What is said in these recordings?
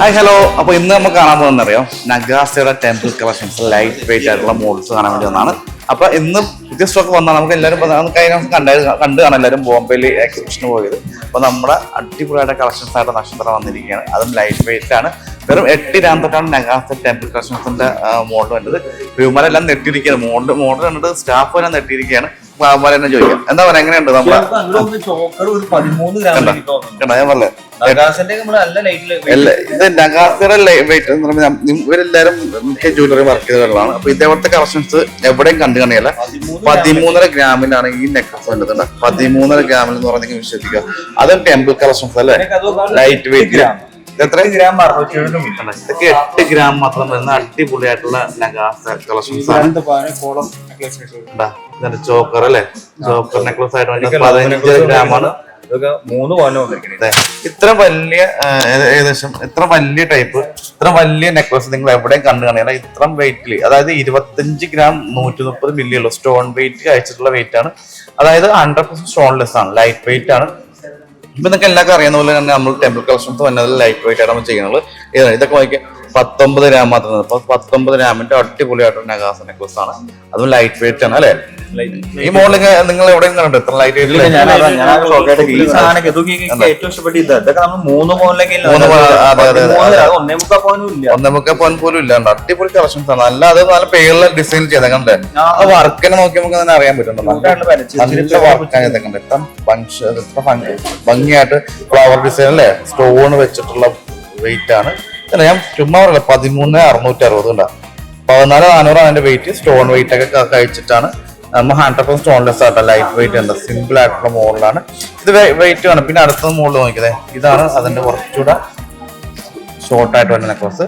Hi hello അപ്പോൾ ഇന്ന് നമുക്ക് കാണാൻ പോകുന്നറിയോ അറിയാം? നഗാസയുടെ ടെമ്പിൾ കളക്ഷൻസ് ലൈറ്റ് വെയിറ്റ് ആയിട്ടുള്ള മോഡൽസ് കാണാൻ വേണ്ടി വന്നതാണ്. അപ്പൊ ഇന്ന് പുതിയ സ്റ്റോക്ക് വന്നാൽ നമുക്ക് എല്ലാവരും കഴിഞ്ഞ ദിവസം കണ്ട കണ്ടു കാണാം. എല്ലാവരും ബോംബെയിൽ എക്സിബിഷന് പോയത്. അപ്പോൾ നമ്മുടെ അടിപൊളിയായിട്ട് കളക്ഷൻസ് ആയിട്ട് നക്ഷത്രം വന്നിരിക്കുകയാണ്. അതും ലൈറ്റ് വെയിറ്റ് ആണ്. വെറും എട്ട് രാം തൊട്ടാണ് നഗാസ ടെമ്പിൾ കളക്ഷൻസിന്റെ മോഡൽ വേണ്ടത് വ്യൂമാരെല്ലാം നെട്ടിയിരിക്കുകയാണ് മോഡൽ മോഡൽ കണ്ടിട്ട് സ്റ്റാഫ് എല്ലാം നെട്ടിയിരിക്കുകയാണ് തന്നെ ചോദിക്കാം. എന്താ പറയുക എങ്ങനെയുണ്ട് നമ്മളെ കണ്ടോ? ഞാൻ പറഞ്ഞേ ഇത് നഗാസിയുടെ വെയിറ്റ് എന്ന് പറയുമ്പോൾ ഇവരെല്ലാരും മിക്ക ജ്വല്ലറി വർക്ക് ചെയ്തവരാണ്. അപ്പൊ ഇതേപോലത്തെ കളക്ഷൻസ് എവിടെയും കണ്ടു കാണിയല്ല പതിമൂന്നര ഗ്രാമിലാണ് ഈ നെക്ലസ് ട്ടോ. പതിമൂന്നര ഗ്രാമിൽ എന്ന് പറഞ്ഞെങ്കിൽ വിശ്വസിക്കുക. അതും ടെമ്പിൾ കളക്ഷൻസ് അല്ലേ? ലൈറ്റ് വെയിറ്റ് എത്ര? ഗ്രാം ഇതൊക്കെ എട്ട് ഗ്രാം മാത്രം വരുന്ന അടിപൊളിയായിട്ടുള്ള നഗാസ കളക്ഷൻസ് ആണ്. ചോക്കർ അല്ലേ? ചോക്കർ നെക്ലസ് ആയിട്ട് വരുന്നത് പതിനഞ്ച് ഗ്രാമാണ്. ഇതൊക്കെ മൂന്ന് പവനം വന്നിരിക്കുന്നത് ഇത്ര വലിയ ഏകദേശം ഇത്ര വലിയ ടൈപ്പ് ഇത്ര വലിയ നെക്ലസ് നിങ്ങൾ എവിടെയും കണ്ടു കാണില്ല. ഇത്ര വെയിറ്റിൽ അതായത് ഇരുപത്തഞ്ച് ഗ്രാം നൂറ്റി മുപ്പത് മില്ലി ഉള്ളൂ സ്റ്റോൺ വെയിറ്റ് അയച്ചിട്ടുള്ള വെയിറ്റ് ആണ്. അതായത് ഹൺഡ്രഡ് പെർസെന്റ് സ്റ്റോൺലെസ് ആണ് ലൈറ്റ് വെയിറ്റ് ആണ്. ഇപ്പൊ നിങ്ങൾക്ക് എല്ലാവർക്കും അറിയുന്ന പോലെ തന്നെ നമ്മൾ ടെമ്പിൾ കളക്ഷൻസ് വന്നതിൽ ലൈറ്റ് വെയിറ്റ് ആണ് നമ്മൾ ചെയ്യുന്നത്. ഇത് ഇതൊക്കെ നോക്കിയാൽ പത്തൊമ്പത് ഗ്രാം മാത്രം അപ്പൊ പത്തൊമ്പത് ഗ്രാമിന്റെ അടിപൊളിയായിട്ടുള്ള നഗാസ നെക്ലസ് ആണ് അതും ലൈറ്റ് വെയിറ്റ് ആണ് അല്ലെ? ഈ മോഡലിങ് നിങ്ങൾ എവിടെയും കണ്ടു ഇത്ര ലൈറ്റ് വെയിറ്റ് ഈ സാധനമൊക്കെ ഇതൊക്കെ എനിക്ക് ഏറ്റവും ഇഷ്ടപ്പെട്ട ഇത്. ഇതൊക്കെ നമ്മൾ മൂന്ന് പവനിലേക്ക് മൂന്ന് പവൻ, അതെ, അതെ, അതെ. ഒന്നേ മുക്കാൽ പവനും ഇല്ല. ഒന്നേ മുക്കാൽ പോയിന്റ് പോലും ഇല്ലാണ്ട് അടിപൊളി കളക്ഷൻസ് ആണ്. നല്ല അത് നല്ല പേരുള്ള ഡിസൈൻ ചെയ്ത കണ്ടേ? ആ. വർക്കിനെ നോക്കി നമുക്ക് തന്നെ അറിയാൻ പറ്റുന്നുണ്ട് വർക്കാണ് ഇത്ര ഭംഗിയായിട്ട് ഫ്ലവർ ഡിസൈൻ അല്ലേ? സ്റ്റോൺ വെച്ചിട്ടുള്ള വെയിറ്റ് ആണ്. അല്ല ഞാൻ ചുമ്മാ പറയല പതിമൂന്ന് അറുന്നൂറ്റി അറുപത് ഉണ്ടാകും പതിനാല് നാനൂറാണ് അതിന്റെ വെയിറ്റ് സ്റ്റോൺ വെയിറ്റ് ഒക്കെ കഴിച്ചിട്ടാണ് നമ്മൾ ഹൺഡ്രഡ് പെർസെന്റ് സ്റ്റോൺലെസ് ആയിട്ട് ലൈറ്റ് വെയിറ്റ് ഉണ്ട്? സിമ്പിൾ ആയിട്ടുള്ള മോഡലാണ്. ഇത് വെയിറ്റ് ആണ് പിന്നെ അടുത്ത മോഡൽ നോക്കിയതേ. ഇതാണ് അതിന്റെ കുറച്ചുകൂടെ ഷോർട്ട് ആയിട്ട് വരുന്ന നെക്ലസ്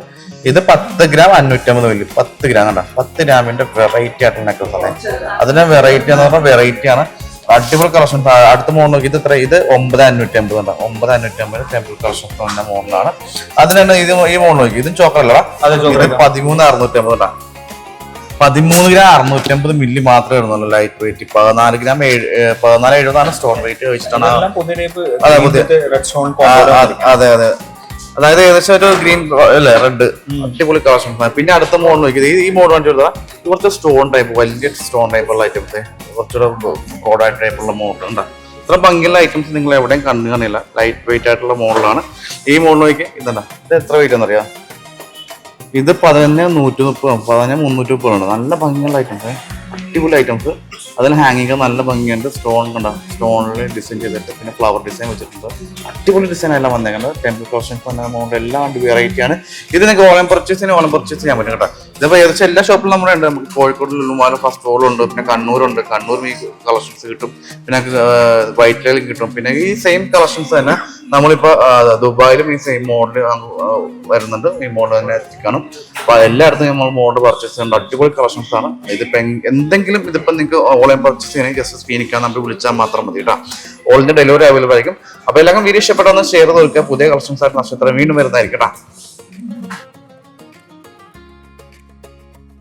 ഇത് പത്ത് ഗ്രാം അഞ്ഞൂറ്റമ്പത് മില്ലി പത്ത് ഗ്രാം കണ്ട. പത്ത് ഗ്രാമിന്റെ വെറൈറ്റി ആയിട്ടുള്ള നെക്ലസ് ആണ്. അതിന്റെ വെറൈറ്റി എന്ന് പറഞ്ഞാൽ വെറൈറ്റി ആണ്. അടിപൊളി കളക്ഷൻ അടുത്ത മോൺ നോക്കി ഇത് ഇത്ര ഇത് ഒമ്പത് അഞ്ഞൂറ്റി അമ്പത് ഉണ്ട് ഒമ്പത് അഞ്ഞൂറ്റി അമ്പത് ടെമ്പിൾ കളക്ഷൻ വന്ന അതിന് അതിനാണ് ഇത് ഈ മോൺ നോക്കി. ഇതും ചോക്കറല്ലടാ ഇത് പതിമൂന്ന് അറുന്നൂറ്റി അമ്പത് ഉണ്ടാ പതിമൂന്ന് ഗ്രാം അറുന്നൂറ്റി അമ്പത് മില്ലി മാത്രമേ ഇടുന്നുള്ളൂ ലൈറ്റ് വെയിറ്റ് പതിനാല് ഗ്രാം ഏഴ് പതിനാല് എഴുപതാണ് സ്റ്റോൺ വെയിറ്റ് വെച്ചിട്ടാണ് അതെ, അതെ അതെ. അതായത് ഏകദേശം ഒരു ഗ്രീൻ അല്ലേ റെഡ് അടിപൊളി കളക്ഷൻ പിന്നെ അടുത്ത മോഡൽ നോക്കിയത് ഈ മോഡ് വേണ്ടി കൊടുത്താൽ കുറച്ച് സ്റ്റോൺ ടൈപ്പ് വലിയ സ്റ്റോൺ ടൈപ്പുള്ള ഐറ്റംസ് കുറച്ചുകൂടെ കോഡായിട്ട് ടൈപ്പുള്ള മോഡൽ ഉണ്ട്? ഇത്ര ഭംഗിയുള്ള ഐറ്റംസ് നിങ്ങൾ എവിടെയും കണ്ടു കാണില്ല. ലൈറ്റ് വെയിറ്റ് ആയിട്ടുള്ള മോഡലാണ് ഈ മോഡൽ നോക്കി ഇതുണ്ട ഇത് എത്ര വെയിറ്റ് എന്നറിയാം ഇത് പതിനൊന്ന് നൂറ്റി മുപ്പത് പതിനൊന്ന് മുന്നൂറ്റി മുപ്പത് ഉണ്ട് നല്ല ഭംഗിയുള്ള ഐറ്റംസ് അടിപൊളി ഐറ്റംസ് അതിൽ ഹാങ്ങിങ് നല്ല ഭംഗിയുണ്ട്. സ്റ്റോൺ കണ്ട സ്റ്റോണിൽ ഡിസൈൻ ചെയ്തിട്ട് പിന്നെ ഫ്ലവർ ഡിസൈൻ വെച്ചിട്ടുണ്ട്. അടിപൊളി ഡിസൈൻ എല്ലാം വന്നേക്കുന്നത് ടെമ്പിൾ കളക്ഷൻസ് മോഡൽ എല്ലാം വെറൈറ്റി ആണ്. ഇത് ഓൺലൈൻ പർച്ചേസിന് ഓൺലൈൻ പർച്ചേസ് ചെയ്യാൻ പറ്റും കേട്ടോ. ഇതിപ്പോൾ ഏകദേശം എല്ലാ ഷോപ്പിലും നമ്മുടെ ഉണ്ട്. നമുക്ക് കോഴിക്കോട് ലുലുമാല ഫസ്റ്റ് ഫ്ലോറും ഉണ്ട്. പിന്നെ കണ്ണൂരുണ്ട്. കണ്ണൂർ ഈ കളക്ഷൻസ് കിട്ടും. പിന്നെ വൈറ്റ് ലൈലും കിട്ടും. പിന്നെ ഈ സെയിം കളക്ഷൻസ് തന്നെ നമ്മളിപ്പോ ആ, ദുബായിലും ഈ സെയിം മോഡൽ വരുന്നുണ്ട്. ഈ മോഡൽ തന്നെ കാണും അപ്പോൾ എല്ലായിടത്തും നമ്മൾ മോഡൽ പർച്ചേസ് ചെയ്യുന്നുണ്ട്. അടിപൊളി കളക്ഷൻസ് ആണ്. ഇതിപ്പോ എങ്- എന്തെങ്കിലും ഇതിപ്പോ നിങ്ങൾക്ക് ഓൺലൈൻ പർച്ചേസ് ചെയ്യണമെങ്കിൽ ജസ്റ്റ് സ്ക്രീനിക്കാൻ നമ്മൾ വിളിച്ചാൽ മാത്രം മതി കേട്ടോ. ഓളിന്റെ ഡെലിവറി അവൈലബിൾ ആയിരിക്കും. അപ്പോൾ എല്ലാവർക്കും വീഡിയോ ഇഷ്ടപ്പെട്ടൊന്ന് ഷെയർ ചെയ്ത് പുതിയ കളക്ഷൻസ് ആയിട്ട് നക്ഷത്രം വീണ്ടും വരുന്നതായിരിക്കും